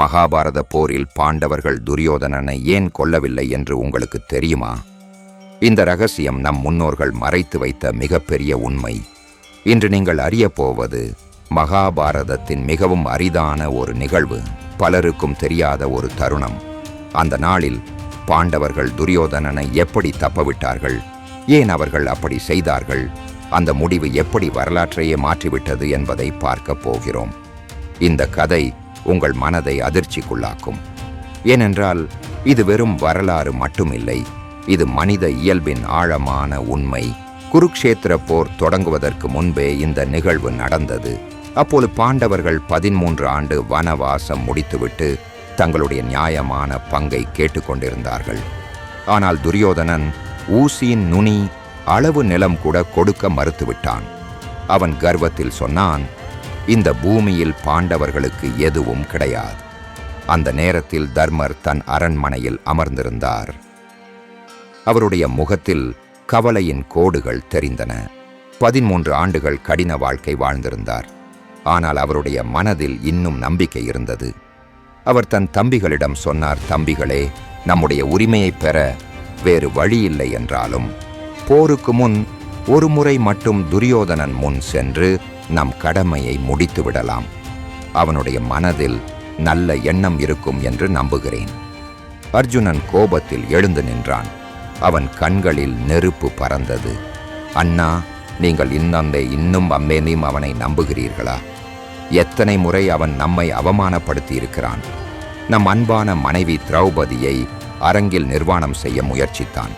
மகாபாரத போரில் பாண்டவர்கள் துரியோதனனை ஏன் கொல்லவில்லை என்று உங்களுக்கு தெரியுமா? இந்த ரகசியம் நம் முன்னோர்கள் மறைத்து வைத்த மிகப்பெரிய உண்மை. இன்று நீங்கள் அறியப்போவது மகாபாரதத்தின் மிகவும் அரிதான ஒரு நிகழ்வு. பலருக்கும் தெரியாத ஒரு தருணம். அந்த நாளில் பாண்டவர்கள் துரியோதனனை எப்படி தப்பவிட்டார்கள்? ஏன் அவர்கள் அப்படி செய்தார்கள்? அந்த முடிவு எப்படி வரலாற்றையே மாற்றிவிட்டது என்பதை பார்க்கப் போகிறோம். இந்த கதை உங்கள் மனதை அதிர்ச்சிக்குள்ளாக்கும். ஏனென்றால் இது வெறும் வரலாறு மட்டுமில்லை. இது மனித இயல்பின் ஆழமான உண்மை. குருக்ஷேத்திர போர் தொடங்குவதற்கு முன்பே இந்த நிகழ்வு நடந்தது. அப்போது பாண்டவர்கள் பதிமூன்று ஆண்டு வனவாசம் முடித்துவிட்டு தங்களுடைய நியாயமான பங்கை கேட்டுக்கொண்டிருந்தார்கள். ஆனால் துரியோதனன் ஊசியின் நுனி அளவு நிலம் கூட கொடுக்க மறுத்துவிட்டான். அவன் கர்வத்தில் சொன்னான் இந்த பூமியில் பாண்டவர்களுக்கு எதுவும் கிடையாது. அந்த நேரத்தில் தர்மர் தன் அரண்மனையில் அமர்ந்திருந்தார். அவருடைய முகத்தில் கவலையின் கோடுகள் தெரிந்தன. பதிமூன்று ஆண்டுகள் கடின வாழ்க்கை வாழ்ந்திருந்தார். ஆனால் அவருடைய மனதில் இன்னும் நம்பிக்கை இருந்தது. அவர் தன் தம்பிகளிடம் சொன்னார் தம்பிகளே நம்முடைய உரிமையைப் பெற வேறு வழியில்லை என்றாலும் போருக்கு முன் ஒரு முறை மட்டும் துரியோதனன் முன் சென்று நம் கடமையை முடித்து விடலாம் அவனுடைய மனதில் நல்ல எண்ணம் இருக்கும் என்று நம்புகிறேன். அர்ஜுனன் கோபத்தில் எழுந்து நின்றான். அவன் கண்களில் நெருப்பு பறந்தது. அண்ணா நீங்கள் இன்னந்தே இன்னும் அம்மேனையும் அவனை நம்புகிறீர்களா? எத்தனை முறை அவன் நம்மை அவமானப்படுத்தி இருக்கிறான் நம் அன்பான மனைவி திரௌபதியை அரங்கில் நிர்வாணம் செய்ய முயற்சித்தான்.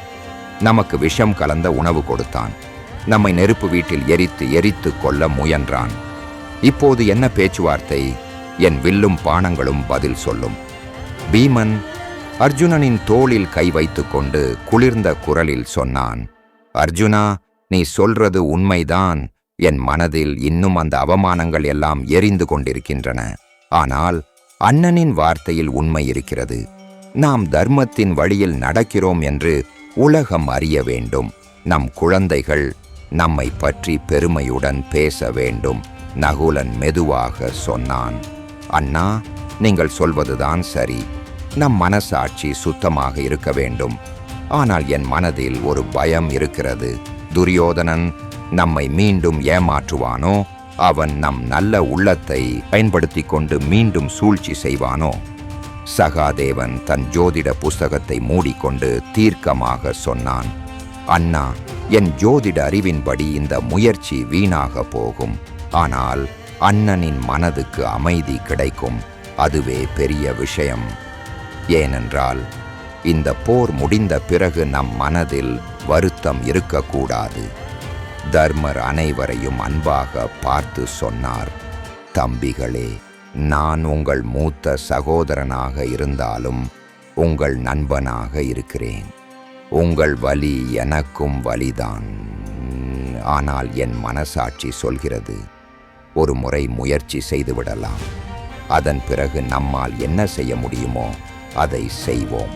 நமக்கு விஷம் கலந்த உணவு கொடுத்தான். நம்மை நெருப்பு வீட்டில் எரித்து எரித்து கொள்ள முயன்றான். இப்போது என்ன பேச்சுவார்த்தை? என் வில்லும் பானங்களும் பதில் சொல்லும். பீமன் அர்ஜுனனின் தோளில் கை வைத்துக்கொண்டு குளிர்ந்த குரலில் சொன்னான் அர்ஜுனா நீ சொல்றது உண்மைதான். என் மனதில் இன்னும் அந்த அவமானங்கள் எல்லாம் எரிந்து கொண்டிருக்கின்றன. ஆனால் அண்ணனின் வார்த்தையில் உண்மை இருக்கிறது. நாம் தர்மத்தின் வழியில் நடக்கிறோம் என்று உலகம் அறிய வேண்டும். நம் குழந்தைகள் நம்மை பற்றி பெருமையுடன் பேச வேண்டும் நகுலன் மெதுவாக சொன்னான். அண்ணா நீங்கள் சொல்வதுதான் சரி. நம் மனசாட்சி சுத்தமாக இருக்க வேண்டும். ஆனால் என் மனதில் ஒரு பயம் இருக்கிறது. துரியோதனன் நம்மை மீண்டும் ஏமாற்றுவானோ? அவன் நம் நல்ல உள்ளத்தை பயன்படுத்தி கொண்டு மீண்டும் சூழ்ச்சி செய்வானோ? சகாதேவன் தன் ஜோதிட புஸ்தகத்தை மூடிக்கொண்டு தீர்க்கமாக சொன்னான். அண்ணா என் ஜோதிட அறிவின்படி இந்த முயற்சி வீணாக போகும். ஆனால் அண்ணனின் மனதுக்கு அமைதி கிடைக்கும். அதுவே பெரிய விஷயம். ஏனென்றால் இந்த போர் முடிந்த பிறகு நம் மனதில் வருத்தம் இருக்கக்கூடாது. தர்மர் அனைவரையும் அன்பாக பார்த்து சொன்னார் தம்பிகளே நான் உங்கள் மூத்த சகோதரனாக இருந்தாலும் உங்கள் நண்பனாக இருக்கிறேன். உங்கள் வலி எனக்கும் வலிதான். ஆனால் என் மனசாட்சி சொல்கிறது ஒரு முறை முயற்சி செய்துவிடலாம். அதன் பிறகு நம்மால் என்ன செய்ய முடியுமோ அதை செய்வோம்.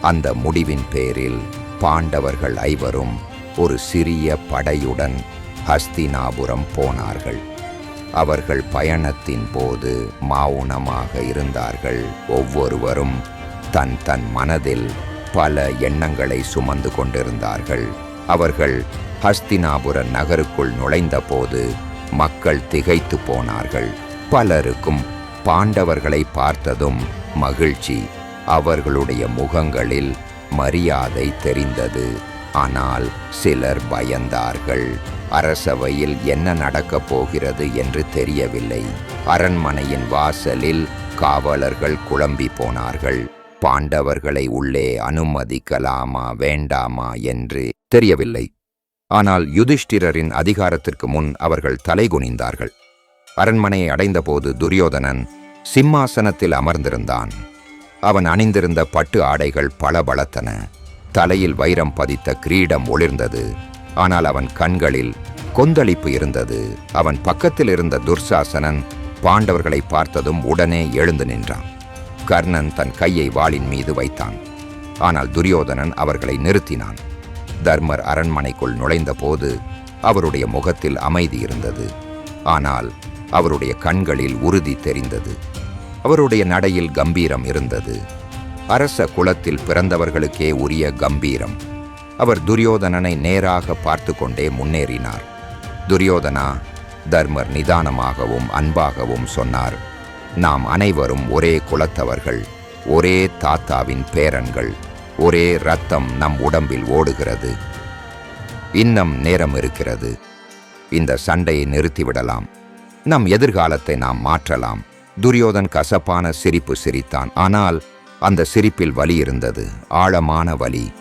அந்த முடிவின் பேரில் பாண்டவர்கள் ஐவரும் ஒரு சிறிய படையுடன் ஹஸ்தினாபுரம் போனார்கள். அவர்கள் பயணத்தின் போது மௌனமாக இருந்தார்கள். ஒவ்வொருவரும் தன் தன் மனதில் பல எண்ணங்களை சுமந்து கொண்டிருந்தார்கள். அவர்கள் ஹஸ்தினாபுர நகருக்குள் நுழைந்தபோது மக்கள் திகைத்து போனார்கள். பலருக்கும் பாண்டவர்களை பார்த்ததும் மகிழ்ச்சி. அவர்களுடைய முகங்களில் மரியாதை தெரிந்தது. ஆனால் சிலர் பயந்தார்கள். அரசவையில் என்ன நடக்கப் போகிறது என்று தெரியவில்லை. அரண்மனையின் வாசலில் காவலர்கள் குழம்பி போனார்கள். பாண்டவர்களை உள்ளே அனுமதிக்கலாமா வேண்டாமா என்று தெரியவில்லை. ஆனால் யுதிஷ்டிரரின் அதிகாரத்திற்கு முன் அவர்கள் தலைகுனிந்தார்கள். அரண்மனையை அடைந்தபோது துரியோதனன் சிம்மாசனத்தில் அமர்ந்திருந்தான். அவன் அணிந்திருந்த பட்டு ஆடைகள் பளபளத்தன. தலையில் வைரம் பதித்த கிரீடம் ஒளிர்ந்தது. ஆனால் அவன் கண்களில் கொந்தளிப்பு இருந்தது. அவன் பக்கத்தில் இருந்த துர்சாசனன் பாண்டவர்களை பார்த்ததும் உடனே எழுந்து நின்றான். கர்ணன் தன் கையை வாளின் மீது வைத்தான். ஆனால் துரியோதனன் அவர்களை நிறுத்தினான். தர்மர் அரண்மனைக்குள் நுழைந்தபோது அவருடைய முகத்தில் அமைதி இருந்தது. ஆனால் அவருடைய கண்களில் உறுதி தெரிந்தது. அவருடைய நடையில் கம்பீரம் இருந்தது. அரச குலத்தில் பிறந்தவர்களுக்கே உரிய கம்பீரம். அவர் துரியோதனனை நேராக பார்த்து கொண்டே முன்னேறினார். துரியோதனா தர்மர் நிதானமாகவும் அன்பாகவும் சொன்னார். நாம் அனைவரும் ஒரே குலத்தவர்கள் ஒரே தாத்தாவின் பேரன்கள் ஒரே ரத்தம் நம் உடம்பில் ஓடுகிறது. இன்னும் நேரம் இருக்கிறது. இந்த சண்டையை நிறுத்திவிடலாம். நம் எதிர்காலத்தை நாம் மாற்றலாம். துரியோதன் கசப்பான சிரிப்பு சிரித்தான். ஆனால் அந்த சிரிப்பில் வலி இருந்தது. ஆழமான வலி.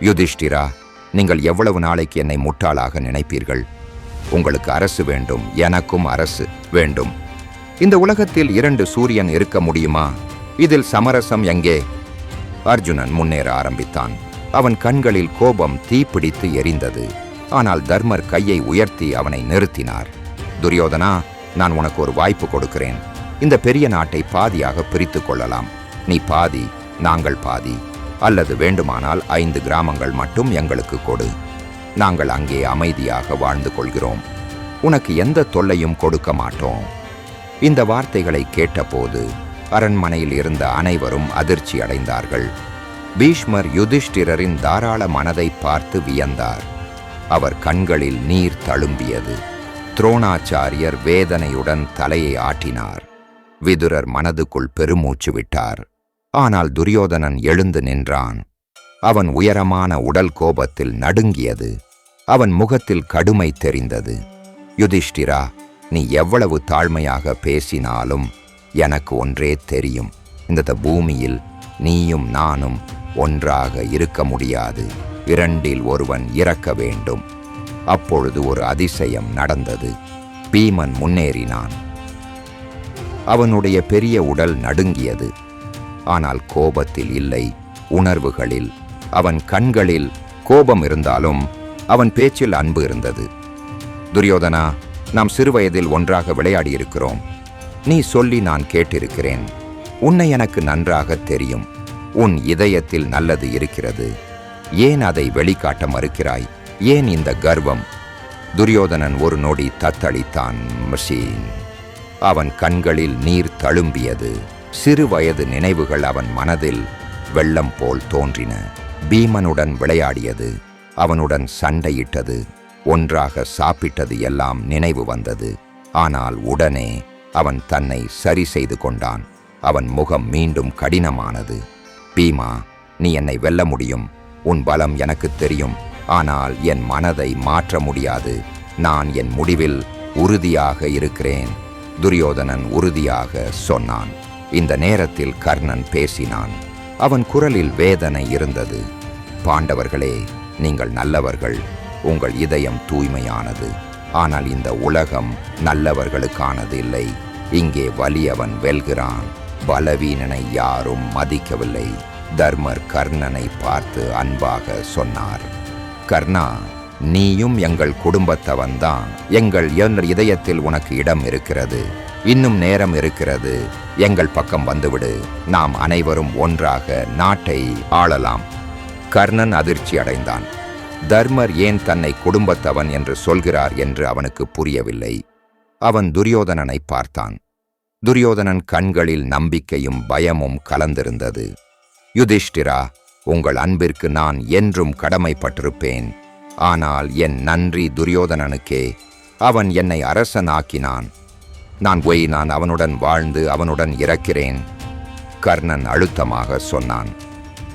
யுதிஷ்டிரா நீங்கள் எவ்வளவு நாளைக்கு என்னை முட்டாளாக நினைப்பீர்கள்? உங்களுக்கு அரசு வேண்டும். எனக்கும் அரசு வேண்டும். இந்த உலகத்தில் இரண்டு சூரியன் இருக்க முடியுமா? இதில் சமரசம் எங்கே? அர்ஜுனன் முன்னேற ஆரம்பித்தான். அவன் கண்களில் கோபம் தீப்பிடித்து எரிந்தது. ஆனால் தர்மர் கையை உயர்த்தி அவனை நிறுத்தினார். துரியோதனா நான் உனக்கு ஒரு வாய்ப்பு கொடுக்கிறேன். இந்த பெரிய நாட்டை பாதியாக பிரித்துக் கொள்ளலாம். நீ பாதி நாங்கள் பாதி அல்லது வேண்டுமானால் ஐந்து கிராமங்கள் மட்டும் எங்களுக்கு கொடு. நாங்கள் அங்கே அமைதியாக வாழ்ந்து கொள்கிறோம். உனக்கு எந்த தொல்லையும் கொடுக்க மாட்டோம். இந்த வார்த்தைகளை கேட்டபோது அரண்மனையில் இருந்த அனைவரும் அதிர்ச்சி அடைந்தார்கள். பீஷ்மர் யுதிஷ்டிரரின் தாராள மனதை பார்த்து வியந்தார். அவர் கண்களில் நீர் தழும்பியது. துரோணாச்சாரியர் வேதனையுடன் தலையை ஆட்டினார். விதுரர் மனதுக்குள் பெருமூச்சு விட்டார். ஆனால் துரியோதனன் எழுந்து நின்றான். அவன் உயரமான உடல் கோபத்தில் நடுங்கியது. அவன் முகத்தில் கடுமை தெரிந்தது. யுதிஷ்டிரா நீ எவ்வளவு தாழ்மையாக பேசினாலும் எனக்கு ஒன்றே தெரியும். இந்த பூமியில் நீயும் நானும் ஒன்றாக இருக்க முடியாது. இரண்டில் ஒருவன் இறக்க வேண்டும். அப்பொழுது ஒரு அதிசயம் நடந்தது. பீமன் முன்னேறினான். அவனுடைய பெரிய உடல் நடுங்கியது. ஆனால் கோபத்தில் இல்லை. உணர்வுகளில். அவன் கண்களில் கோபம் இருந்தாலும் அவன் பேச்சில் அன்பு இருந்தது. துரியோதனா நாம் சிறுவயதில் ஒன்றாக விளையாடியிருக்கிறோம். நீ சொல்லி நான் கேட்டிருக்கிறேன். உன்னை எனக்கு நன்றாக தெரியும். உன் இதயத்தில் நல்லது இருக்கிறது. ஏன் அதை வெளிக்காட்ட மறுக்கிறாய்? ஏன் இந்த கர்வம்? துரியோதனன் ஒரு நொடி தத்தளித்தான் மஷீன் அவன் கண்களில் நீர் தழும்பியது. சிறு வயது நினைவுகள் அவன் மனதில் வெள்ளம் போல் தோன்றின. பீமனுடன் விளையாடியது. அவனுடன் சண்டையிட்டது. ஒன்றாக சாப்பிட்டது எல்லாம் நினைவு வந்தது. ஆனால் உடனே அவன் தன்னை சரி செய்து கொண்டான். அவன் முகம் மீண்டும் கடினமானது. பீமா நீ என்னை வெல்ல முடியும். உன் பலம் எனக்கு தெரியும். ஆனால் என் மனதை மாற்ற முடியாது. நான் என் முடிவில் உறுதியாக இருக்கிறேன். துரியோதனன் உறுதியாக சொன்னான். இந்த நேரத்தில் கர்ணன் பேசினான். அவன் குரலில் வேதனை இருந்தது. பாண்டவர்களே நீங்கள் நல்லவர்கள். உங்கள் இதயம் தூய்மையானது. ஆனால் இந்த உலகம் நல்லவர்களுக்கானது இல்லை இங்கே வலியவன் வெல்கிறான். பலவீனனை யாரும் மதிக்கவில்லை. தர்மர் கர்ணனை பார்த்து அன்பாக சொன்னார். கர்ணா நீயும் எங்கள் குடும்பத்தவன்தான். எங்கள் என் இதயத்தில் உனக்கு இடம் இருக்கிறது. இன்னும் நேரம் இருக்கிறது. எங்கள் பக்கம் வந்துவிடு. நாம் அனைவரும் ஒன்றாக நாட்டை ஆளலாம். கர்ணன் அதிர்ச்சி அடைந்தான். தர்மர் ஏன் தன்னை குடும்பத்தவன் என்று சொல்கிறார் என்று அவனுக்கு புரியவில்லை. அவன் துரியோதனனை பார்த்தான். துரியோதனன் கண்களில் நம்பிக்கையும் பயமும் கலந்திருந்தது. யுதிஷ்டிரா உங்கள் அன்பிற்கு நான் என்றும் கடமைப்பட்டிருப்பேன். ஆனால் என் நன்றி துரியோதனனுக்கே. அவன் என்னை அரசனாக்கினான். நான் போய் நான் அவனுடன் வாழ்ந்து அவனுடன் இறக்கிறேன். கர்ணன் அழுத்தமாக சொன்னான்.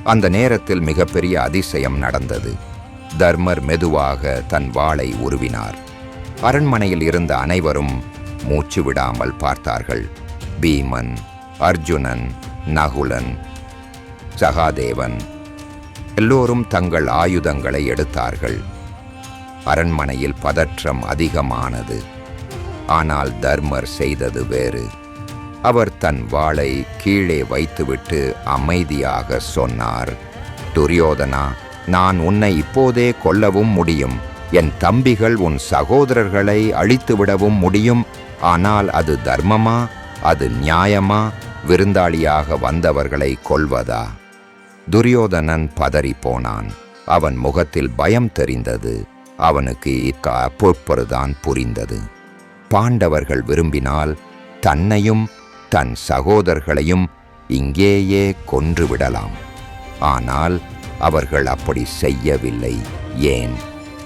அந்த நேரத்தில் மிகப்பெரிய அதிசயம் நடந்தது. தர்மர் மெதுவாக தன் வாளை உருவினார். அரண்மனையில் இருந்த அனைவரும் மூச்சு விடாமல் பார்த்தார்கள். பீமன் அர்ஜுனன் நகுலன் சகாதேவன் எல்லோரும் தங்கள் ஆயுதங்களை எடுத்தார்கள். அரண்மனையில் பதற்றம் அதிகமானது. ஆனால் தர்மர் செய்தது வேறு. அவர் தன் வாளை கீழே வைத்துவிட்டு அமைதியாக சொன்னார் துரியோதனா நான் உன்னை இப்போதே கொல்லவும் முடியும். என் தம்பிகள் உன் சகோதரர்களை அழித்துவிடவும் முடியும். ஆனால் அது தர்மமா? அது நியாயமா? விருந்தாளியாக வந்தவர்களை கொல்வதா? துரியோதனன் பதறிப்போனான் அவன் முகத்தில் பயம் தெரிந்தது. அவனுக்கு அப்பொற்பொழுதான் புரிந்தது. பாண்டவர்கள் விரும்பினால் தன்னையும் தன் சகோதரர்களையும் இங்கேயே கொன்றுவிடலாம் ஆனால் அவர்கள் அப்படி செய்யவில்லை. ஏன்?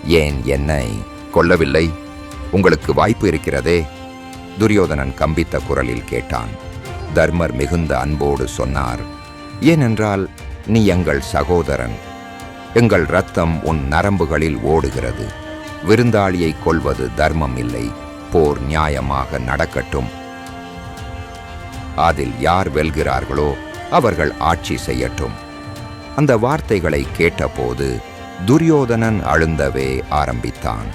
ஏன் என்னை கொல்லவில்லை? உங்களுக்கு வாய்ப்பு இருக்கிறதே? துரியோதனன் கம்பித்த குரலில் கேட்டான். தர்மர் மிகுந்த அன்போடு சொன்னார் ஏனென்றால் நீ எங்கள் சகோதரன். எங்கள் ரத்தம் உன் நரம்புகளில் ஓடுகிறது. விருந்தாளியை கொல்வது தர்மம் இல்லை. போர் நியாயமாக நடக்கட்டும். அதில் யார் வெல்கிறார்களோ அவர்கள் ஆட்சி செய்யட்டும். அந்த வார்த்தைகளை கேட்டபோது துரியோதனன் அழுந்தவே ஆரம்பித்தான்.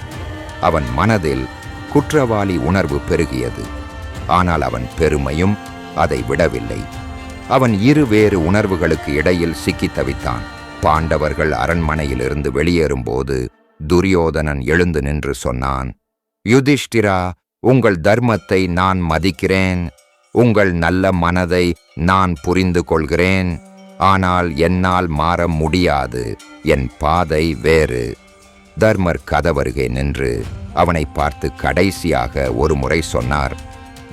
அவன் மனதில் குற்றவாளி உணர்வு பெருகியது. ஆனால் அவன் பெருமையும் அதை விடவில்லை. அவன் இரு வேறு உணர்வுகளுக்கு இடையில் சிக்கித் தவித்தான். பாண்டவர்கள் அரண்மனையிலிருந்து வெளியேறும்போது துரியோதனன் எழுந்து நின்று சொன்னான் யுதிஷ்டிரா உங்கள் தர்மத்தை நான் மதிக்கிறேன். உங்கள் நல்ல மனதை நான் புரிந்து கொள்கிறேன். ஆனால் என்னால் மாற முடியாது. என் பாதை வேறு. தர்மர் கதவருகே நின்று அவனை பார்த்து கடைசியாக ஒரு முறை சொன்னார்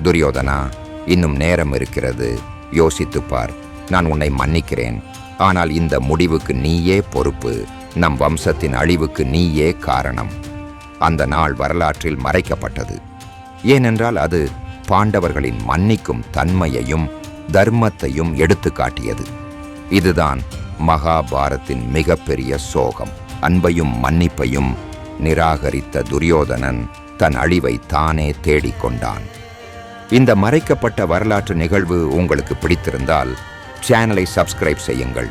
துரியோதனா இன்னும் நேரம் இருக்கிறது. யோசித்துப் பார். நான் உன்னை மன்னிக்கிறேன். ஆனால் இந்த முடிவுக்கு நீயே பொறுப்பு. நம் வம்சத்தின் அழிவுக்கு நீயே காரணம். அந்த நாள் வரலாற்றில் மறைக்கப்பட்டது. ஏனென்றால் அது பாண்டவர்களின் மன்னிக்கும் தன்மையையும் தர்மத்தையும் எடுத்து காட்டியது இதுதான் மகாபாரத்தின் மிகப்பெரிய சோகம். அன்பையும் மன்னிப்பையும் நிராகரித்த துரியோதனன் தன் அழிவை தானே தேடிக்கொண்டான் இந்த மறைக்கப்பட்ட வரலாற்று நிகழ்வு உங்களுக்கு பிடித்திருந்தால் சேனலை சப்ஸ்கிரைப் செய்யுங்கள்.